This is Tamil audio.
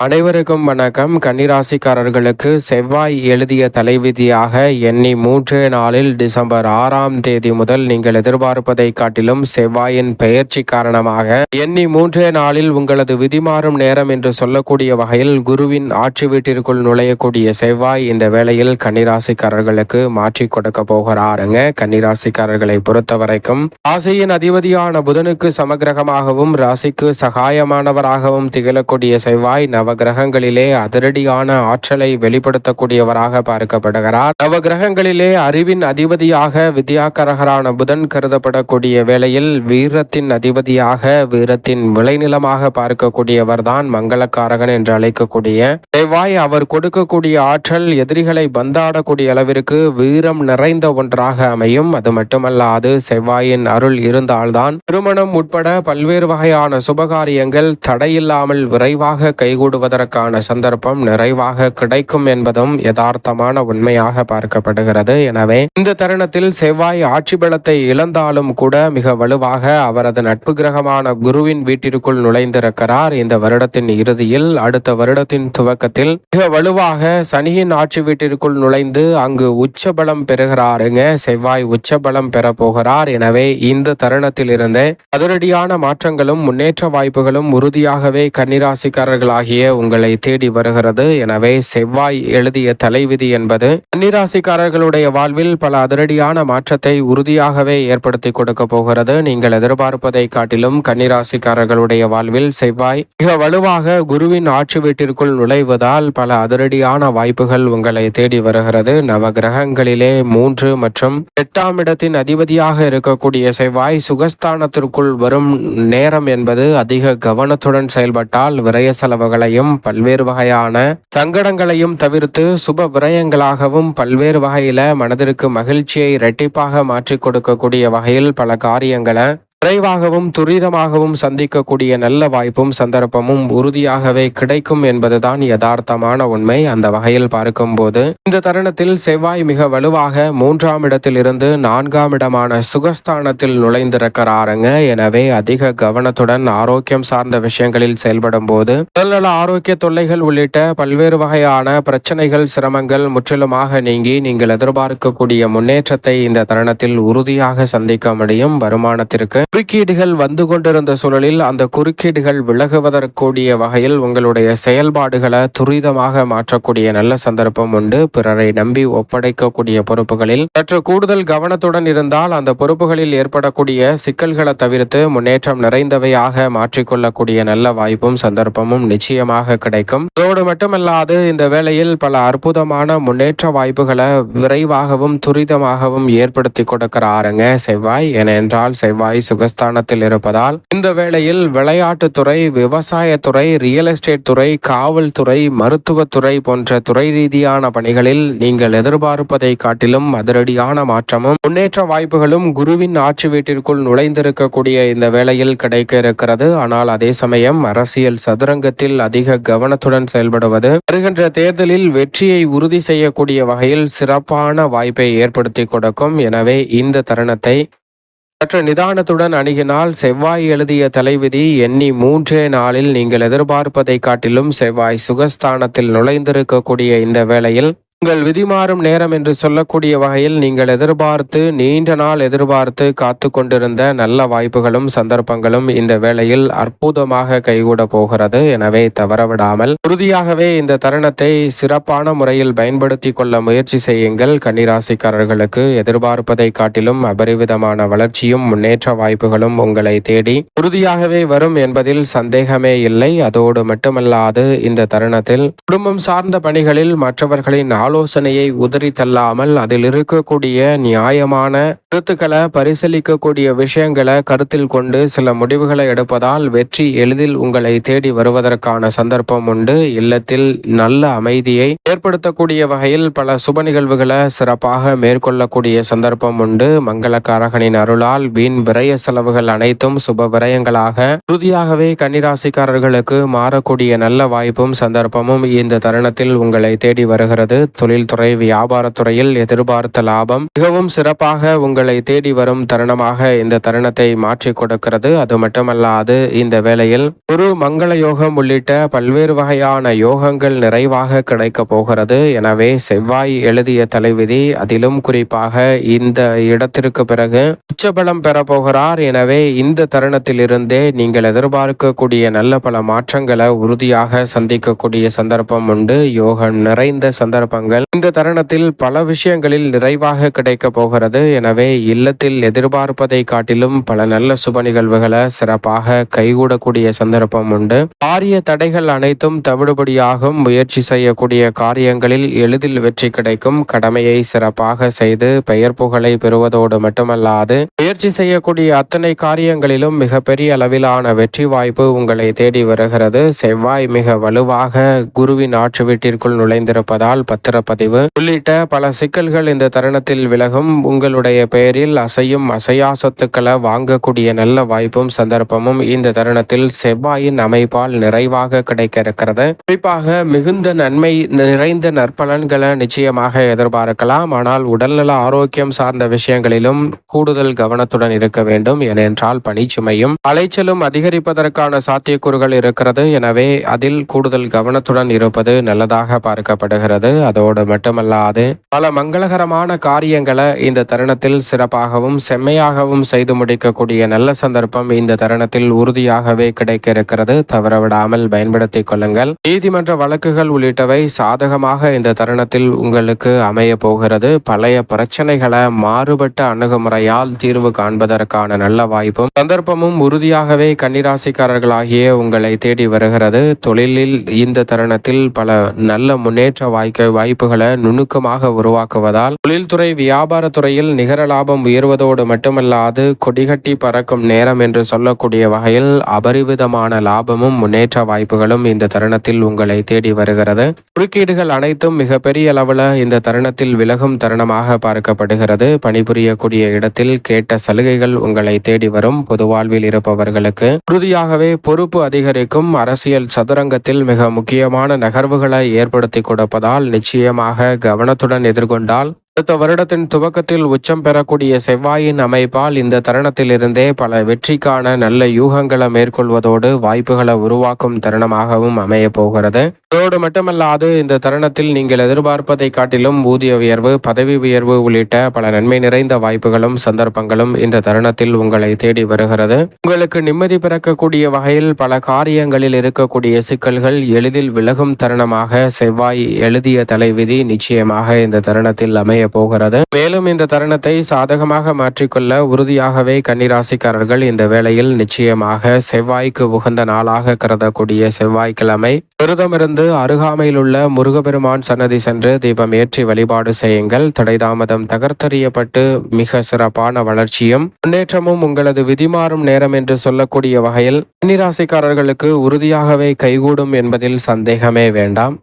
அனைவருக்கும் வணக்கம். கன்னிராசிக்காரர்களுக்கு செவ்வாய் எழுதிய தலைவிதியாக எண்ணி மூன்றே நாளில் டிசம்பர் ஆறாம் தேதி முதல் நீங்கள் எதிர்பார்ப்பதை காட்டிலும் செவ்வாயின் பெயர்ச்சி காரணமாக எண்ணி மூன்றே நாளில் உங்களது விதிமாறும் நேரம் என்று சொல்லக்கூடிய வகையில் குருவின் ஆட்சி வீட்டிற்குள் நுழையக்கூடிய செவ்வாய் இந்த வேளையில் கன்னிராசிக்காரர்களுக்கு மாற்றி கொடுக்க போகிறாருங்க. கன்னிராசிக்காரர்களை பொறுத்த வரைக்கும் ராசியின் அதிபதியான புதனுக்கு சமகிரகமாகவும் ராசிக்கு சகாயமானவராகவும் திகழக்கூடிய செவ்வாய் நவ நவகிரகங்களிலே அதிரடியான ஆற்றலை வெளிப்படுத்தக்கூடியவராக பார்க்கப்படுகிறார். நவகிரகங்களிலே அறிவின் அதிபதியாக வித்யாகரகரான புதன் கருதப்படக்கூடிய வேளையில் வீரத்தின் அதிபதியாக வீரத்தின் விளைநிலமாக பார்க்கக்கூடியவர் தான் மங்களக்காரகன் என்று அழைக்கக்கூடிய செவ்வாய். அவர் கொடுக்கக்கூடிய ஆற்றல் எதிரிகளை பந்தாடக்கூடிய அளவிற்கு வீரம் நிறைந்த ஒன்றாக அமையும். அது மட்டுமல்லாது செவ்வாயின் அருள் இருந்தால்தான் திருமணம் உட்பட பல்வேறு வகையான சுபகாரியங்கள் தடையில்லாமல் விரைவாக கைகூடும் போடுவதற்கான சந்தர்ப்பம் நிறைவாக கிடைக்கும் என்பதும் யதார்த்தமான உண்மையாக பார்க்கப்படுகிறது. எனவே இந்த தருணத்தில் செவ்வாய் ஆட்சி பலத்தை இழந்தாலும் கூட மிக வலுவாக அவரது நட்பு கிரகமான குருவின் வீட்டிற்குள் நுழைந்திருக்கிறார். இந்த வருடத்தின் இறுதியில் அடுத்த வருடத்தின் துவக்கத்தில் மிக வலுவாக சனியின் ஆட்சி வீட்டிற்குள் நுழைந்து அங்கு உச்சபலம் பெறுகிறாருங்க. செவ்வாய் உச்சபலம் பெற போகிறார் எனவே இந்த தருணத்தில் இருந்து அதிரடியான மாற்றங்களும் முன்னேற்ற வாய்ப்புகளும் உறுதியாகவே கன்னிராசிக்காரர்களாகிய உங்களை தேடி வருகிறது. எனவே செவ்வாய் எழுதிய தலைவிதி என்பது கன்னிராசிக்காரர்களுடைய வாழ்வில் பல அதிரடியான மாற்றத்தை உறுதியாகவே ஏற்படுத்தி கொடுக்க போகிறது. நீங்கள் எதிர்பார்ப்பதை காட்டிலும் கன்னிராசிக்காரர்களுடைய வாழ்வில் செவ்வாய் மிக வலுவாக குருவின் ஆட்சி வீட்டிற்குள் நுழைவதால் பல அதிரடியான வாய்ப்புகள் உங்களை தேடி வருகிறது. நவ கிரகங்களிலே மூன்று மற்றும் எட்டாம் இடத்தின் அதிபதியாக இருக்கக்கூடிய செவ்வாய் சுகஸ்தானத்திற்குள் வரும் நேரம் என்பது அதிக கவனத்துடன் செயல்பட்டால் விரய செலவுகளை விரயங்களையும் பல்வேறு வகையான சங்கடங்களையும் தவிர்த்து சுப விரயங்களாகவும் பல்வேறு வகையில மனதிற்கு மகிழ்ச்சியை இரட்டிப்பாக மாற்றிக் கொடுக்கக்கூடிய வகையில் பல காரியங்களை விரைவாகவும் துரிதமாகவும் சந்திக்கக்கூடிய நல்ல வாய்ப்பும் சந்தர்ப்பமும் உறுதியாகவே கிடைக்கும் என்பதுதான் யதார்த்தமான உண்மை. அந்த வகையில் பார்க்கும்போது இந்த தருணத்தில் செவ்வாய் மிக வலுவாக மூன்றாம் இடத்தில் இருந்து நான்காம் இடமான சுகஸ்தானத்தில் நுழைந்திருக்கிறாருங்க. எனவே அதிக கவனத்துடன் ஆரோக்கியம் சார்ந்த விஷயங்களில் செயல்படும் போது உடல்நல ஆரோக்கிய தொல்லைகள் உள்ளிட்ட பல்வேறு வகையான பிரச்சனைகள் சிரமங்கள் முற்றிலுமாக நீங்கி நீங்கள் எதிர்பார்க்கக்கூடிய முன்னேற்றத்தை இந்த தருணத்தில் உறுதியாக சந்திக்க முடியும். வருமானத்திற்கு குறுக்கீடுகள் வந்து கொண்டிருந்த சூழலில் அந்த குறுக்கீடுகள் விலகுவதற்கூடிய வகையில் உங்களுடைய செயல்பாடுகளை துரிதமாக மாற்றக்கூடிய நல்ல சந்தர்ப்பம் உண்டு. பிறரை நம்பி ஒப்படைக்கக்கூடிய பொறுப்புகளில் சற்று கூடுதல் கவனத்துடன் இருந்தால் அந்த பொறுப்புகளில் ஏற்படக்கூடிய சிக்கல்களை தவிர்த்து முன்னேற்றம் நிறைந்தவையாக மாற்றிக்கொள்ளக்கூடிய நல்ல வாய்ப்பும் சந்தர்ப்பமும் நிச்சயமாக கிடைக்கும். அதோடு மட்டுமல்லாது இந்த வேளையில் பல அற்புதமான முன்னேற்ற வாய்ப்புகளை விரைவாகவும் துரிதமாகவும் ஏற்படுத்தி கொடுக்கிறாருங்க செவ்வாய். ஏனென்றால் செவ்வாய் சுகஸ்தானத்தில் இருப்பதால் இந்த வேளையில் விளையாட்டுத்துறை விவசாயத்துறை ரியல் எஸ்டேட் துறை காவல்துறை மருத்துவத்துறை போன்ற துறை ரீதியான பணிகளில் நீங்கள் எதிர்பார்ப்பதை காட்டிலும் அதிரடியான மாற்றமும் முன்னேற்ற வாய்ப்புகளும் குருவின் ஆட்சி வீட்டிற்குள் நுழைந்திருக்கக்கூடிய இந்த வேளையில் கிடைக்க இருக்கிறது. ஆனால் அதே சமயம் அரசியல் சதுரங்கத்தில் அதிக கவனத்துடன் செயல்படுவது வருகின்ற தேர்தலில் வெற்றியை உறுதி செய்யக்கூடிய வகையில் சிறப்பான வாய்ப்பை ஏற்படுத்தி கொடுக்கும். எனவே இந்த தருணத்தை சற்று நிதானத்துடன் அணுகினால் செவ்வாய் எழுதிய தலைவிதி எண்ணி மூன்றே நாளில் நீங்கள் எதிர்பார்ப்பதை காட்டிலும் செவ்வாய் சுகஸ்தானத்தில் நுழைந்திருக்கக்கூடிய இந்த வேளையில் உங்கள் விதிமாறும் நேரம் என்று சொல்லக்கூடிய வகையில் நீங்கள் எதிர்பார்த்து நீண்ட நாள் எதிர்பார்த்து காத்து கொண்டிருந்த நல்ல வாய்ப்புகளும் சந்தர்ப்பங்களும் இந்த வேளையில் அற்புதமாக கைகூட போகிறது. எனவே தவறவிடாமல் உறுதியாகவே இந்த தருணத்தை சிறப்பான முறையில் பயன்படுத்தி கொள்ள முயற்சி செய்யுங்கள். கன்னிராசிக்காரர்களுக்கு எதிர்பார்ப்பதை காட்டிலும் அபரிவிதமான வளர்ச்சியும் முன்னேற்ற வாய்ப்புகளும் உங்களை தேடி உறுதியாகவே வரும் என்பதில் சந்தேகமே இல்லை. அதோடு மட்டுமல்லாது இந்த தருணத்தில் குடும்பம் சார்ந்த பணிகளில் மற்றவர்களின் ஆலோசனையை உதறி தள்ளாமல் அதில் இருக்கக்கூடிய நியாயமான கருத்துக்களை பரிசீலிக்கக்கூடிய விஷயங்களை கருத்தில் கொண்டு சில முடிவுகளை எடுப்பதால் வெற்றி எளிதில் உங்களை தேடி வருவதற்கான சந்தர்ப்பம் உண்டு. இல்லத்தில் நல்ல அமைதியை ஏற்படுத்தக்கூடிய வகையில் பல சுப நிகழ்வுகளை சிறப்பாக மேற்கொள்ளக்கூடிய சந்தர்ப்பம் உண்டு. மங்களக்காரகனின் அருளால் வீண் விரய செலவுகள் அனைத்தும் சுப விரயங்களாக உறுதியாகவே கன்னிராசிக்காரர்களுக்கு மாறக்கூடிய நல்ல வாய்ப்பும் சந்தர்ப்பமும் இந்த தருணத்தில் உங்களை தேடி வருகிறது. தொழில்துறை வியாபாரத்துறையில் எதிர்பார்த்த லாபம் மிகவும் சிறப்பாக உங்களை தேடி வரும் தருணமாக இந்த தருணத்தை மாற்றி கொடுக்கிறது. அது மட்டுமல்லாது இந்த வேளையில் குரு மங்கள யோகம் உள்ளிட்ட பல்வேறு வகையான யோகங்கள் நிறைவாக கிடைக்க போகிறது. எனவே செவ்வாய் எழுதிய தலைவிதி அதிலும் குறிப்பாக இந்த இடத்திற்கு பிறகு உச்சபலம் பெற போகிறார். எனவே இந்த தருணத்திலிருந்தே நீங்கள் எதிர்பார்க்கக்கூடிய நல்ல பல மாற்றங்களை உறுதியாக சந்திக்கக்கூடிய சந்தர்ப்பம் உண்டு. யோகம் நிறைந்த சந்தர்ப்பங்கள் இந்த தருணத்தில் பல விஷயங்களில் நிறைவாக கிடைக்க போகிறது. எனவே இல்லத்தில் எதிர்பார்ப்பதை காட்டிலும் பல நல்ல சுப நிகழ்வுகளை சிறப்பாக கைகூடக்கூடிய சந்தர்ப்பம் உண்டு. காரிய தடைகள் அனைத்தும் தவிடுபடியாகும். முயற்சி செய்யக்கூடிய காரியங்களில் எளிதில் வெற்றி கிடைக்கும். கடமையை சிறப்பாக செய்து பெயர் புகழை பெறுவதோடு மட்டுமல்லாது முயற்சி செய்யக்கூடிய அத்தனை காரியங்களிலும் மிகப்பெரிய அளவிலான வெற்றி வாய்ப்பு உங்களை தேடி வருகிறது. செவ்வாய் மிக வலுவாக குருவின் ஆற்று வீட்டிற்குள் நுழைந்திருப்பதால் பதிவு உள்ளிட்ட பல சிக்கல்கள் இந்த தருணத்தில் விலகும். உங்களுடைய பெயரில் அசையும் அசையா சொத்துக்களை வாங்கக்கூடிய நல்ல வாய்ப்பும் சந்தர்ப்பமும் இந்த தருணத்தில் செவ்வாயின் அமைப்பால் நிறைவாக கிடைக்க இருக்கிறது குறிப்பாக மிகுந்த நன்மை நிறைந்த நற்பலன்களை நிச்சயமாக எதிர்பார்க்கலாம். ஆனால் உடல்நல ஆரோக்கியம் சார்ந்த விஷயங்களிலும் கூடுதல் கவனத்துடன் இருக்க வேண்டும். ஏனென்றால் பணிச்சுமையும் அலைச்சலும் அதிகரிப்பதற்கான சாத்தியக்கூறுகள் இருக்கிறது. எனவே அதில் கூடுதல் கவனத்துடன் இருப்பது நல்லதாக பார்க்கப்படுகிறது. அதோடு மட்டுமல்லாது பல மங்களகரமான காரியங்களை இந்த தருணத்தில் சிறப்பாகவும் செம்மையாகவும் செய்து முடிக்கக்கூடிய நல்ல சந்தர்ப்பம் இந்த தருணத்தில் உறுதியாகவே கிடைக்க இருக்கிறது தவறவிடாமல் பயன்படுத்திக் கொள்ளுங்கள். நீதிமன்ற வழக்குகள் உள்ளிட்டவை சாதகமாக இந்த தருணத்தில் உங்களுக்கு அமைய போகிறது. பழைய பிரச்சனைகளை மாறுபட்ட அணுகுமுறையால் தீர்வு காண்பதற்கான நல்ல வாய்ப்பும் சந்தர்ப்பமும் உறுதியாகவே கன்னிராசிக்காரர்களாகிய உங்களை தேடி வருகிறது. தொழிலில் இந்த தருணத்தில் பல நல்ல முன்னேற்ற வாய்க்க வாய்ப்புகளை நுணுக்கமாக உருவாக்குவதால் தொழில்துறை வியாபாரத்துறையில் நிகர லாபம் உயர்வதோடு மட்டுமல்லாது கொடிகட்டி பறக்கும் நேரம் என்று சொல்லக்கூடிய வகையில் அபரிவிதமான லாபமும் முன்னேற்ற வாய்ப்புகளும் இந்த தருணத்தில் உங்களை தேடி வருகிறது. குறுக்கீடுகள் அனைத்தும் மிகப்பெரிய அளவில் இந்த தருணத்தில் விலகும் தருணமாக பார்க்கப்படுகிறது. பணிபுரியக்கூடிய இடத்தில் கேட்ட சலுகைகள் உங்களை தேடி வரும். பொது வாழ்வில் இருப்பவர்களுக்கு உறுதியாகவே பொறுப்பு அதிகரிக்கும். அரசியல் சதுரங்கத்தில் மிக முக்கியமான நகர்வுகளை ஏற்படுத்தி கொடுப்பதால் நிச்சயம் நிச்சயமாக கவனத்துடன் எதிர்கொண்டால் அடுத்த வருடத்தின் துவக்கத்தில் உச்சம் பெறக்கூடிய செவ்வாயின் அமைப்பால் இந்த தருணத்திலிருந்தே பல வெற்றிக்கான நல்ல யூகங்களை மேற்கொள்வதோடு வாய்ப்புகளை உருவாக்கும் தருணமாகவும் அமைய போகிறது. அதோடு மட்டுமல்லாது இந்த தருணத்தில் நீங்கள் எதிர்பார்ப்பதை காட்டிலும் ஊதிய உயர்வு பதவி உயர்வு உள்ளிட்ட பல நன்மை நிறைந்த வாய்ப்புகளும் சந்தர்ப்பங்களும் இந்த தருணத்தில் உங்களை தேடி வருகிறது. உங்களுக்கு நிம்மதி பிறக்கக்கூடிய வகையில் பல காரியங்களில் இருக்கக்கூடிய சிக்கல்கள் எளிதில் விலகும் தருணமாக செவ்வாய் எழுதிய தலைவிதி நிச்சயமாக இந்த தருணத்தில் அமைய போகிறது. மேலும் இந்த தருணத்தை சாதகமாக மாற்றிக்கொள்ள உறுதியாகவே கன்னிராசிக்காரர்கள் இந்த வேளையில் நிச்சயமாக செவ்வாய்க்கு உகந்த நாளாக கருதக்கூடிய செவ்வாய்க்கிழமை விரதமிருந்து அருகாமையில் உள்ள முருகபெருமான் சன்னதி சென்று தீபம் ஏற்றி வழிபாடு செய்யுங்கள். தடைதாமதம் தகர்த்தறியப்பட்டு மிக சிறப்பான வளர்ச்சியும் முன்னேற்றமும் உங்களது விதிமாறும் நேரம் என்று சொல்லக்கூடிய வகையில் கன்னிராசிக்காரர்களுக்கு உறுதியாகவே கைகூடும் என்பதில் சந்தேகமே வேண்டாம்.